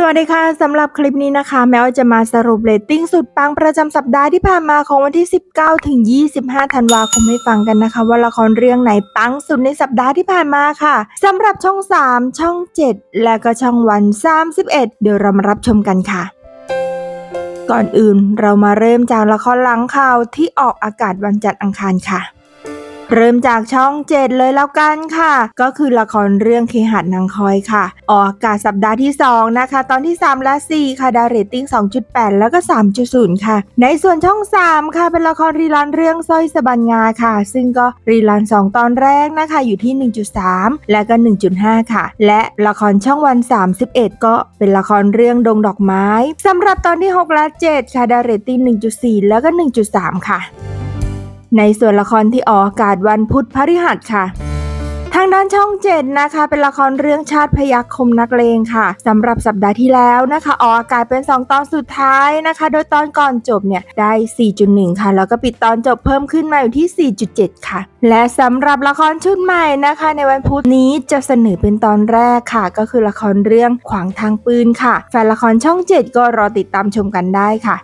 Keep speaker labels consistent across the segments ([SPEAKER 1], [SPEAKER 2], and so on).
[SPEAKER 1] สวัสดีค่ะสำหรับคลิปนี้นะคะ แม้ว่าจะมาสรุปเรตติ้งสุดปังประจำสัปดาห์ที่ผ่านมาของวันที่ 19 ถึง 25 ธันวาคมให้ฟังกันนะคะ ว่าละครเรื่องไหนปังสุดในสัปดาห์ที่ผ่านมาค่ะสำหรับช่อง 3 ช่อง 7 และก็ช่องวัน 31 เดี๋ยวเรามารับชมกันค่ะก่อนอื่นเรามาเริ่มจากละครหลังข่าวที่ออกอากาศวันจันทร์อังคารค่ะ เริ่มจากช่องเจ็ดเลยแล้วกันค่ะ ก็คือละครเรื่องเคหัดนางคอยค่ะ ออกอากาศสัปดาห์ที่ 2 นะคะ ตอนที่ 3 และ 4 ค่ะดาเรตติ้ง 2.8 แล้วก็ 3.0 ค่ะ ในส่วนช่อง 3 ค่ะ เป็นละครรีลันเรื่องสร้อยสบันงาค่ะ ซึ่งก็รีลัน 2 ตอนแรกนะคะอยู่ที่ 1.3 และก็ 1.5 ค่ะ และละครช่องวัน 31 ก็เป็นละครเรื่องดงดอกไม้สำหรับตอนที่ 6 และ 7 ค่ะดาเรตติ้ง 1.4 แล้วก็ 1.3 ค่ะ ในส่วนละครที่ออกอากาศวันพุธพฤหัสค่ะทางด้านช่องเจ็ดนะคะ เป็นละครเรื่องชาติพยัคฆ์คมนักเลงค่ะสำหรับสัปดาห์ที่แล้วนะคะออกอากาศเป็น 2 ตอนสุดท้ายนะคะ โดยตอนก่อนจบเนี่ยได้ 4.1 ค่ะ แล้วก็ปิดตอนจบเพิ่มขึ้นมาอยู่ที่ 4.7 ค่ะ และสำหรับละครชุดใหม่นะคะ ในวันพุธนี้จะเสนอเป็นตอนแรกค่ะ ก็คือละครเรื่องขวางทางปืนค่ะแฟนละครช่อง 7 ก็รอติดตามชมกันได้ค่ะ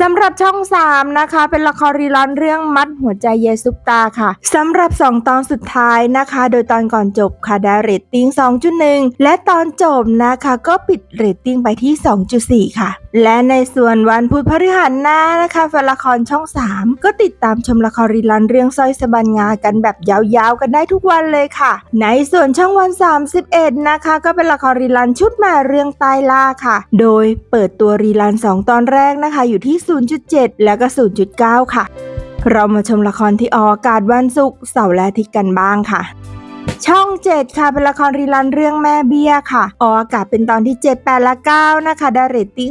[SPEAKER 1] สำหรับช่อง 3 นะคะ เป็นละครรีลันเรื่องมัดหัวใจเยซุปตาค่ะสำหรับ 2 ตอนสุดท้ายนะคะ โดยตอนก่อนจบค่ะได้เรตติ้ง 2.1 และตอนจบนะคะ ก็ปิดเรตติ้งไปที่ 2.4 ค่ะ และในส่วนวันพุธพฤหัสหน้านะคะแฟนละครช่อง 3 ก็ติดตามชมละครรีลันเรื่องสร้อยสบันงากันแบบยาวๆ กันได้ทุกวันเลยค่ะ ในส่วนช่องวัน 31 นะคะ ก็เป็นละครรีลันชุดใหม่เรื่องใต้ล่าค่ะ โดยเปิดตัวรีลัน2 ตอนแรกนะคะอยู่ที่0.7 แล้วก็ 0.9 ค่ะ เรามาชมละครที่ออกอากาศวันศุกร์เสาร์และอาทิตย์กันบ้างค่ะ ช่อง 7 ค่ะเป็นละครรีลันเรื่องแม่เบี้ยค่ะ ออกอากาศเป็นตอนที่ 7 8 และ 9 นะคะได้เรตติ้ง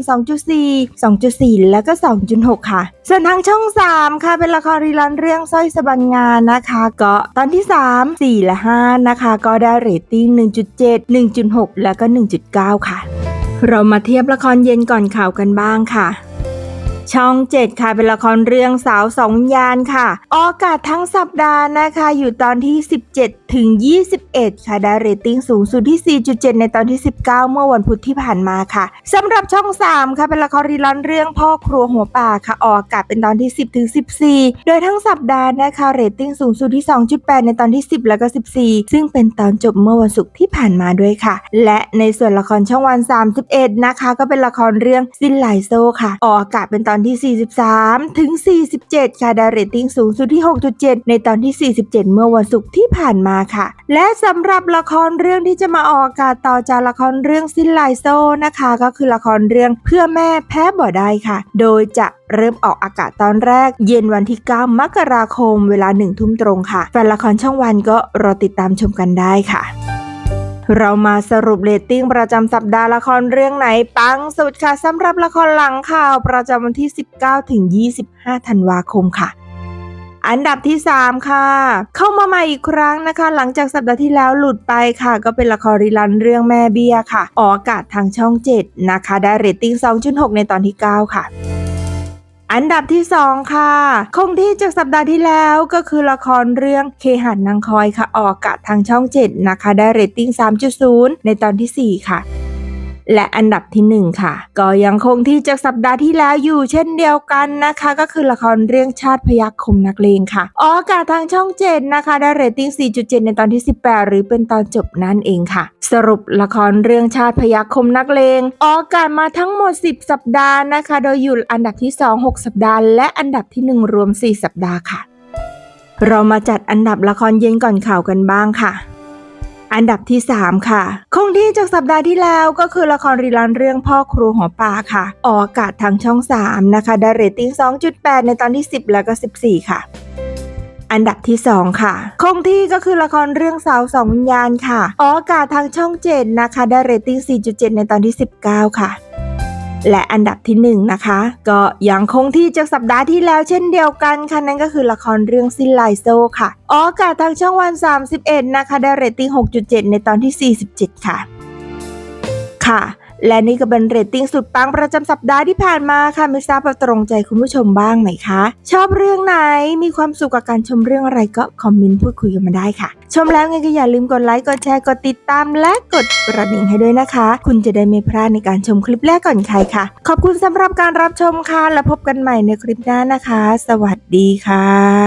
[SPEAKER 1] 2.4 2.4 แล้วก็ 2.6 ค่ะส่วนทางช่อง 3 ค่ะเป็นละครรีลันเรื่องสร้อยสะบันงานนะคะ ก็ตอนที่ 3 4 และ 5 นะคะ ก็ได้เรตติ้ง 1.7 1.6 แล้วก็ 1.9 ค่ะ เรามาเทียบละครเย็นก่อนข่าวกันบ้างค่ะ ช่อง 7 ค่ะเป็นละครเรื่องสาวสองยานค่ะ ออกอากาศทั้งสัปดาห์นะคะ อยู่ตอนที่ 17ถึง 21 ค่ะได้เรตติ้งสูงสุดที่ 4.7 ในตอนที่ 19 เมื่อวันพุธที่ผ่านมาค่ะสำหรับช่อง 3 ค่ะเป็นละครรีลันเรื่องพ่อครัวหัวป่าค่ะออกอากาศเป็นตอนที่ 10 ถึง 14 โดยทั้งสัปดาห์นะคะเรตติ้งสูงสุดที่ 2.8 ในตอนที่ 10 แล้วก็ 14 ซึ่งเป็นตอนจบเมื่อวันศุกร์ที่ผ่านมาด้วยค่ะ และในส่วนละครช่องวัน 31 นะคะ ก็เป็นละครเรื่องสิ้นไหลโซ่ค่ะ ออกอากาศเป็นตอนที่ 43 ถึง 47 ค่ะได้เรตติ้งสูงสุดที่ 6.7 ในตอนที่ 47 เมื่อวันศุกร์ที่ผ่านมาค่ะ และสำหรับละครเรื่องที่จะมาออกอากาศต่อจากละครเรื่องสิ้นไหลโซนะคะ ก็คือละครเรื่องเพื่อแม่แพ้บ่ได้ค่ะ โดยจะเริ่มออกอากาศตอนแรก เย็นวันที่ 9 มกราคมเวลา1ทุ่มตรงค่ะแฟนละครช่องวันก็รอติดตามชมกันได้ค่ะเรามาสรุปเรตติ้งประจำสัปดาห์ละครเรื่องไหนปังสุดค่ะสำหรับละครหลังข่าวประจำวันที่ 19ถึง25 ธันวาคมค่ะ อันดับที่ 3 ค่ะ เข้ามาใหม่อีกครั้งนะคะ หลังจากสัปดาห์ที่แล้วหลุดไปค่ะ ก็เป็นละครรีลันเรื่องแม่เบี้ยค่ะ ออกอากาศทางช่อง 7 นะคะ ได้เรตติ้ง 2.6 ในตอนที่ 9 ค่ะอันดับที่ 2 ค่ะ คงที่จากสัปดาห์ที่แล้วก็คือละครเรื่องเคหัดนางคอยค่ะ ออกอากาศทางช่อง 7 นะคะ ได้เรตติ้ง 3.0 ในตอนที่ 4 ค่ะ และอันดับที่ 1 ค่ะ ก็ยังคงที่จากสัปดาห์ที่แล้วอยู่เช่นเดียวกันนะคะ ก็คือละครเรื่องชาติพยัคคมนักเลงค่ะออกอากาศทางช่อง 7 นะคะ ได้เรตติ้ง 4.7 ในตอนที่ 18 หรือเป็นตอนจบนั่นเองค่ะ สรุปละครเรื่องชาติพยัคคมนักเลงออกอากาศมาทั้งหมด 10 สัปดาห์นะคะ โดยอยู่อันดับที่ 2 6 สัปดาห์ และอันดับที่ 1 รวม 4 สัปดาห์ค่ะ เรามาจัดอันดับละครเย็นก่อนข่าวกันบ้างค่ะ อันดับที่ 3 ค่ะ คงที่จากสัปดาห์ที่แล้วก็คือละครรีลันเรื่องพ่อครูหอปลาค่ะ ออกอากาศทางช่อง 3 นะคะได้เรตติ้ง 2.8 ในตอนที่ 10 แล้วก็ 14 ค่ะอันดับที่ 2 ค่ะ คงที่ก็คือละครเรื่องสาวสองวิญญาณค่ะ ออกอากาศทางช่อง 7 นะคะ ได้เรตติ้ง 4.7 ในตอนที่ 19 ค่ะ และอันดับที่1นะคะ ก็ยังคงที่จากสัปดาห์ที่แล้วเช่นเดียวกันค่ะนั่นก็คือละครเรื่องซินไลโซค่ะออกอากาศทางช่องวัน 31 นะคะได้เรตติ้ง6.7 ในตอนที่ 47 ค่ะ ค่ะ และนี่ก็เป็นเรตติ้งสุดปังประจำสัปดาห์ที่ผ่านมาค่ะไม่ทราบว่าตรงใจคุณผู้ชมบ้างไหมคะ ชอบเรื่องไหนมีความสุขกับการชมเรื่องอะไรก็คอมเมนต์พูดคุยกันมาได้ค่ะ ชมแล้วไงก็อย่าลืมกดไลค์กดแชร์กดติดตามและกดกระดิ่งให้ด้วยนะคะ คุณจะได้ไม่พลาดในการชมคลิปแรกก่อนใครค่ะ ขอบคุณสำหรับการรับชมค่ะแล้วพบกันใหม่ในคลิปหน้านะคะ สวัสดีค่ะ